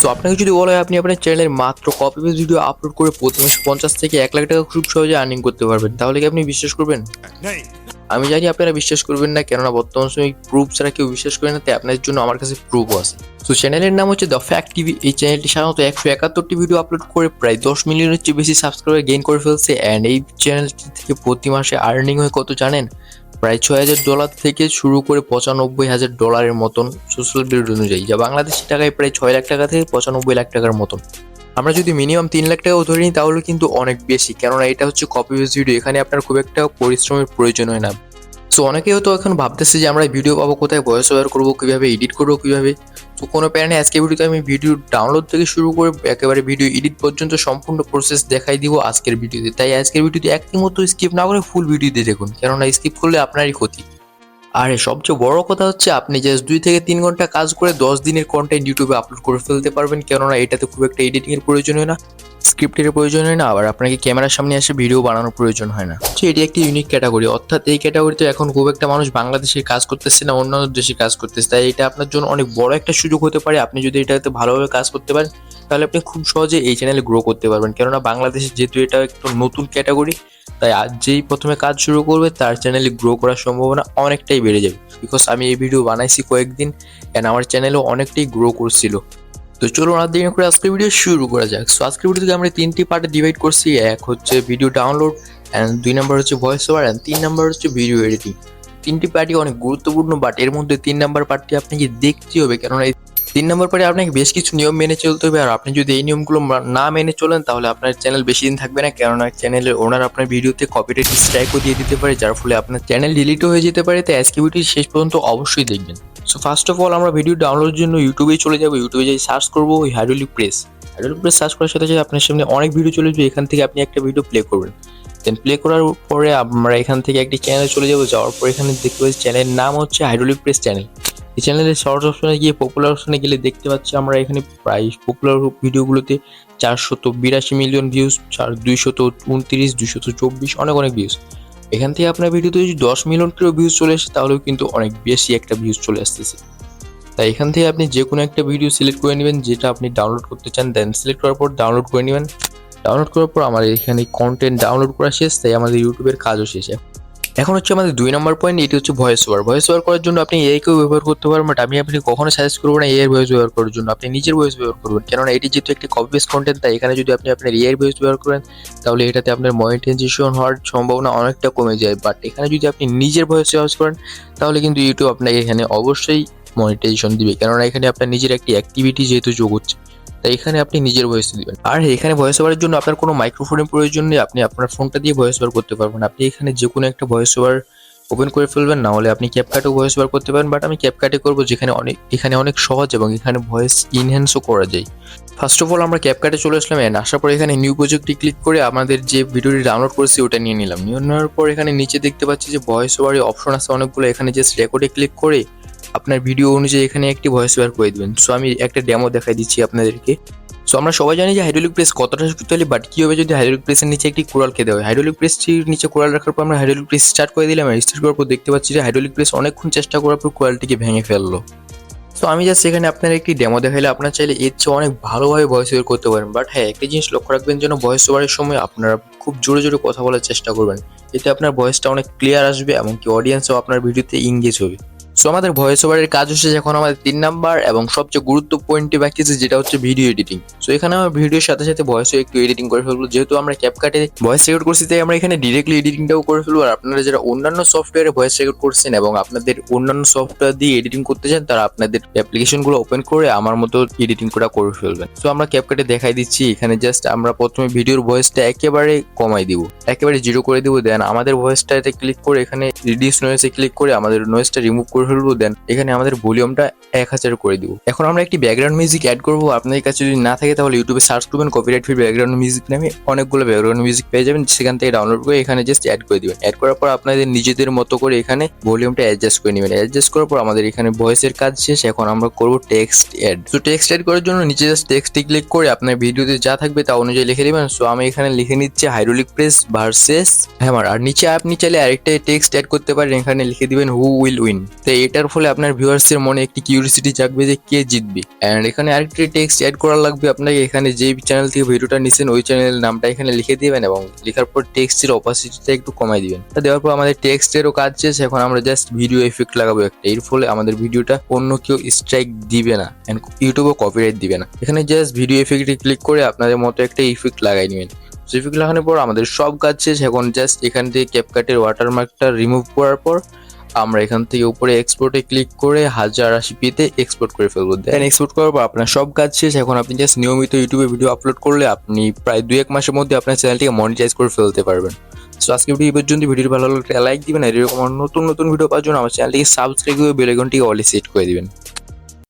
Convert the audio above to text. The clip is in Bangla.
সো আপনাকে যদি বলা হয় আপনি আপনার চ্যানেলের মাত্র কপি পেস্ট ভিডিও আপলোড করে প্রতি মাসে পঞ্চাশ থেকে এক লাখ টাকা খুব সহজে আর্নিং করতে পারবেন। তাহলে কি আপনি বিশ্বাস করবেন? আমি জানি আপনারা বিশ্বাস করবেন না কেননা বর্তমান সময় প্রুফ ছাড়া কেউ বিশ্বাস করে না তাই আপনার জন্য আমার কাছে প্রুফও আছে। তো চ্যানেলের নাম হচ্ছে দ্য ফ্যাক্ট টিভি এই চ্যানেলটি সাধারণত একশো একাত্তরটি ভিডিও আপলোড করে প্রায় দশ মিলিয়নের চেয়ে বেশি সাবস্ক্রাইবার গেইন করে ফেলছে। অ্যান্ড এই চ্যানেলটি থেকে প্রতি মাসে আর্নিং হয় কত জানেন? প্রায় ছয় হাজার ডলার থেকে শুরু করে পঁচানব্বই হাজার ডলারের মতন সোশ্যাল বিল্ড অনুযায়ী, যা বাংলাদেশি টাকায় প্রায় ছয় লাখ টাকা থেকে পঁচানব্বই লাখ টাকার মতন। আমরা যদি মিনিমাম তিন লাখ টাকাও ধরে নিই, তাহলে কিন্তু অনেক বেশি। কেননা এটা হচ্ছে কপি বেস ভিডিও এখানে আপনার খুব একটা পরিশ্রমের প্রয়োজন হয় না। সো অনেকেই হয়তো এখন ভাবতেছে যে আমরা ভিডিও পাবো, কোথায় ভয়েস ওভার করব, কীভাবে এডিট করব, কীভাবে? তো কোনো প্যানে আজকে ভিডিওতে আমি ভিডিও ডাউনলোড থেকে শুরু করে একেবারে ভিডিও এডিট পর্যন্ত সম্পূর্ণ প্রসেস দেখাই দিব আজকের ভিডিওতে। তাই আজকের ভিডিওতে একটি মতো স্কিপ না করে ফুল ভিডিওতে দেখুন, কেননা স্কিপ করলে আপনারই ক্ষতি। আর সবচেয়ে বড় কথা হচ্ছে, আপনি জাস্ট দুই থেকে তিন ঘণ্টা কাজ করে দশ দিনের কন্টেন্ট ইউটিউবে আপলোড করে ফেলতে পারবেন, কেননা এটাতে খুব একটা এডিটিংয়ের প্রয়োজন হয় না। স্ক্রিপ্টের প্রয়োজন হয় না, আবার আপনাকে ক্যামেরার সামনে এসে ভিডিও বানানোর প্রয়োজন হয় না। তো এটি একটি ইউনিক ক্যাটাগরি অর্থাৎ এই ক্যাটাগরিতে এখন খুব একটা মানুষ বাংলাদেশে কাজ করতেছে না অন্যান্য দেশে কাজ করতেছে। তাই এটা আপনার জন্য অনেক বড় একটা সুযোগ হতে পারে। আপনি যদি এটাতে ভালোভাবে কাজ করতে পারেন, তাহলে আপনি খুব সহজে এই চ্যানেলে গ্রো করতে পারবেন। কেননা বাংলাদেশে যেহেতু এটা একটু নতুন ক্যাটাগরি তাই আজ যেই প্রথমে কাজ শুরু করবে, তার চ্যানেলে গ্রো করার সম্ভাবনা অনেকটাই বেড়ে যাবে। বিকজ আমি এই ভিডিও বানাইছি কয়েকদিন অ্যান্ড আমার চ্যানেলও অনেকটাই গ্রো করছিল। তো চলুন আর দিন করে আজকের ভিডিও শুরু করা যাক। সো আজকের ভিডিওতে আমরা তিনটি পার্টে ডিভাইড করছি। এক হচ্ছে ভিডিও ডাউনলোড অ্যান্ড দুই নাম্বার হচ্ছে ভয়েস ওভার অ্যান্ড তিন নাম্বার হচ্ছে ভিডিও এডিটিং তিনটি পার্টি অনেক গুরুত্বপূর্ণ বাট এর মধ্যে তিন নাম্বার পার্টটি আপনাকে দেখতে হবে, কেননা তিন নম্বর পরে আপনাকে বেশ কিছু নিয়ম মেনে চলতে হবে, আর আপনি যদি এই নিয়মগুলো না মেনে চলেন, তাহলে আপনার চ্যানেল বেশি দিন থাকবে না। কেননা চ্যানেলের ওনার আপনার ভিডিওতে কপিরাইট স্ট্রাইকও দিয়ে দিতে পারে, যার ফলে আপনার চ্যানেল ডিলিটও হয়ে যেতে পারে। তাই আজকে ভিডিও শেষ পর্যন্ত অবশ্যই দেখবেন। সো ফার্স্ট অফ অল আমরা ভিডিও ডাউনলোডের জন্য ইউটিউবেই চলে যাব। ইউটিউবে যাই সার্চ করব, ওই hydraulic press hydraulic press search করার সাথে সাথে আপনার সামনে অনেক ভিডিও চলে যাবে এখান থেকে আপনি একটা ভিডিও প্লে করবেন। দেন প্লে করার পরে আমরা এখান থেকে একটি চ্যানেল চলে যাব। যাওয়ার পর এখানে দেখতে পাচ্ছি চ্যানেলের নাম হচ্ছে হাইড্রোলিক প্রেস চ্যানেল এই চ্যানেলের শর্ট অপশনে গিয়ে পপুলার অপশনে গেলে দেখতে পাচ্ছি আমরা এখানে প্রায় পপুলার ভিডিওগুলোতে চারশত বিরাশি মিলিয়ন ভিউজ চার দুইশত উনত্রিশ, দুইশত চব্বিশ, অনেক অনেক ভিউজ এখান থেকে আপনার ভিডিওতে যদি দশ মিলিয়ন কিলো ভিউজ চলে আসে, তাহলেও কিন্তু অনেক বেশি একটা ভিউজ চলে আসতেছে। তাই এখান থেকে আপনি যে কোনো একটা ভিডিও সিলেক্ট করে নেবেন, যেটা আপনি ডাউনলোড করতে চান দেন সিলেক্ট করার পর ডাউনলোড করে নেবেন। ডাউনলোড করার পর আমার এখানে কন্টেন্ট ডাউনলোড করা শেষ, তাই আমাদের ইউটিউবের কাজও শেষ। এখন হচ্ছে আমাদের দুই নম্বর পয়েন্ট এটি হচ্ছে ভয়েস ওভার ভয়েস ওভার করার জন্য আপনি এআই কেও ব্যবহার করতে পারবেন, বাট আমি আপনি কখনো সাজেস্ট করব না এআই ভয়েস ব্যবহার করার জন্য। আপনি নিজের ভয়েস ব্যবহার করবেন, কেননা এটি যেহেতু একটি কপি পেস্ট কন্টেন্ট তাই এখানে যদি আপনি আপনার এআই ভয়েস ব্যবহার করেন, তাহলে এটাতে আপনার মনিটাইজেশন হওয়ার সম্ভাবনা অনেকটা কমে যায়। বাট এখানে যদি আপনি নিজের ভয়েস ইউজ করেন, তাহলে কিন্তু ইউটিউব আপনাকে এখানে অবশ্যই মনিটাইজেশন দিবে। কেননা এখানে আপনার নিজের একটি অ্যাক্টিভিটি যেহেতু যোগ হচ্ছে। তাই এখানে আপনি নিজের ভয়েস দিবেন। আর এখানে ভয়েস ওভারের জন্য আপনার কোনো মাইক্রোফোনের প্রয়োজন নেই, আপনি আপনার ফোনটা দিয়ে ভয়েস ওভার করতে পারবেন। আপনি এখানে যে কোনো একটা ভয়েস ওভার ওপেন করে ফেলবেন, না হলে আপনি ক্যাপকাটও ভয়েস ওভার করতে পারেন বাট আমি ক্যাপকাটে করব যেখানে অনেক, এখানে অনেক সহজ এবং এখানে ভয়েস ইনহ্যান্সও করা যায়। ফার্স্ট অফ অল আমরা ক্যাপকাটে চলে আসলাম এন্ড আসার পর এখানে নিউ প্রজেক্টটি ক্লিক করে আমাদের যে ভিডিওটি ডাউনলোড করেছি, ওটা নিয়ে নিলাম। নিয়ে নেওয়ার পর এখানে নিচে দেখতে পাচ্ছি যে ভয়েস ওভারের অপশন আছে অনেকগুলো। এখানে জাস্ট রেকর্ডে ক্লিক করে আপনার ভিডিও অনুযায়ী এখানে একটি ভয়েস ওভার করে দেবেন। সো আমি একটা ডেমো দেখাই দিচ্ছি আপনাদেরকে। সো আমরা সবাই জানি যে হাইড্রোলিক প্রেস কতটা শক্তিশালী বাট কি হবে যদি হাইড্রোলিক প্রেসের নিচে একটি কোরাল খেতে হয়? হাইড্রোলিক প্রেসটির নিচে কোরাল রাখার পর আমরা হাইড্রোলিক প্রেস স্টার্ট করে দিলাম স্টার্ট করার পর দেখতে পাচ্ছি যে হাইড্রোলিক প্রেস অনেকক্ষণ চেষ্টা করার পর কোরালটিকে ভেঙে ফেলল। সো আমি জাস্ট এখানে আপনার একটি ডেমো দেখাইলে আপনার চাইলে এর চেয়ে অনেক ভালোভাবে ভয়েস ওভার করতে পারেন। বাট হ্যাঁ একটি জিনিস লক্ষ্য রাখবেন যেন ভয়েস ওভারের সময় আপনারা খুব জোরে জোরে কথা বলার চেষ্টা করবেন। এতে আপনার ভয়েসটা অনেক ক্লিয়ার আসবে এমনকি অডিয়েন্সও আপনার ভিডিওতে ইংগেজ হবে। সো আমাদের ভয়েস ওভারের কাজ হচ্ছে এখন আমাদের তিন নাম্বার এবং সবচেয়ে গুরুত্ব পয়েন্টটি বাকি আছে, যেটা হচ্ছে ভিডিও এডিটিং সো এখানে আমার ভিডিওর সাথে সাথে ভয়েসও একটু এডিটিং করে ফেলব। যেহেতু আমরা ক্যাপকাটে ভয়েস রেকর্ড করছি, তাই আমরা এখানে ডিরেক্টলি এডিটিংটাও করে ফেলব। আর আপনারা যারা অন্যান্য সফটওয়্যারে ভয়েস রেকর্ড করছেন এবং আপনাদের অন্যান্য সফটওয়্যার দিয়ে এডিটিং করতে চান, তারা আপনাদের অ্যাপ্লিকেশনগুলো ওপেন করে আমার মতো এডিটিং করা করে ফেলবেন। সো আমরা ক্যাপকাটে দেখাই দিচ্ছি। এখানে জাস্ট আমরা প্রথমে ভিডিওর ভয়েসটা একেবারে কমাই দিব। একেবারে জিরো করে দিব। দেন আমাদের ভয়েসটাতে ক্লিক করে এখানে রিডিউস নয়েসে ক্লিক করে আমাদের নয়েসটা রিমুভ করে ফেলব দেন, এখানে আমাদের ভলিউমটা এক হাজার করে দিব। এখন আমরা একটি ব্যাকগ্রাউন্ড মিউজিক অ্যাড করব। আপনাদের কাছে যদি না থাকে, তাহলে ইউটিউবে সার্চ করবেন কপিরাইট ফ্রি ব্যাকগ্রাউন্ড মিউজিক নামে। অনেকগুলো ব্যাকগ্রাউন্ড মিউজিক পেয়ে যাবেন, সেখান থেকে ডাউনলোড করে এখানে জাস্ট অ্যাড করে দিবেন। অ্যাড করার পর আপনাদের নিজেদের মতো করে এখানে ভলিউমটা অ্যাডজাস্ট করে নেবেন। অ্যাডজাস্ট করার পর আমাদের এখানে ভয়েসের কাজ শেষ। এখন আমরা করব টেক্সট অ্যাড তো টেক্সট অ্যাড করার জন্য নিচে জাস্ট টেক্সটে ক্লিক করে আপনার ভিডিওতে যা থাকবে তা অনুযায়ী লিখে দিবেন সো আমি এখানে লিখে নিচ্ছি হাইড্রোলিক প্রেস ভার্সেস হ্যামার আর নিচে আপনি চাইলে আরেকটা টেক্সট অ্যাড করতে পারেন। এখানে লিখে দিবেন হু উইল উইন তো এটার ফলে আপনার ভিউয়ার্সের মনে একটি কিউরিসিটি জাগবে যে কে জিতবে। অ্যান্ড এখানে আরেকটি টেক্সট অ্যাড করা লাগবে আপনাকে, এখানে যে চ্যানেল থেকে ভিডিওটা নিছেন, ওই চ্যানেলের নামটা এখানে লিখে দিবেন এবং লেখার পর টেক্সটের অপাসিটিটা একটু কমাই দিবেন। তা দেওয়ার পর আমাদের টেক্সটেরও কাজ শেষ, এখন আমরা জাস্ট ভিডিও এফেক্ট লাগাবো একটা। এর ফলে আমাদের ভিডিওটা অন্য কেউ স্ট্রাইক দিবে না অ্যান্ড ইউটিউবও কপিরাইট দিবে না। এখানে জাস্ট ভিডিও এফেক্টে ক্লিক করে আপনাদের মতো একটা ইফেক্ট লাগাই নেবেন। ইফেক্ট লাগানোর পর আমাদের সব কাজ শেষ, এখন জাস্ট এখান থেকে ক্যাপকাটের ওয়াটারমার্কটা রিমুভ করার পর আমরা এখান থেকে উপরে এক্সপোর্টে ক্লিক করে হাজার আশি পিতে এক্সপোর্ট করে ফেলব। দেন এক্সপোর্ট করার পর আপনার সব কাজ শেষ। এখন আপনি জাস্ট নিয়মিত ইউটিউবে ভিডিও আপলোড করলে আপনি প্রায় দু এক মাসের মধ্যে আপনার চ্যানেলটিকে মনিটাইজ করে ফেলতে পারবেন। সো আজকে ভিডিও পর্যন্ত। ভিডিও ভালো লাগলে লাইক দিবেন আর এরকম নতুন নতুন ভিডিও পাওয়ার জন্য আমার চ্যানেলটিকে সাবস্ক্রাইব করে বেল অলি সেট করে দিবেন।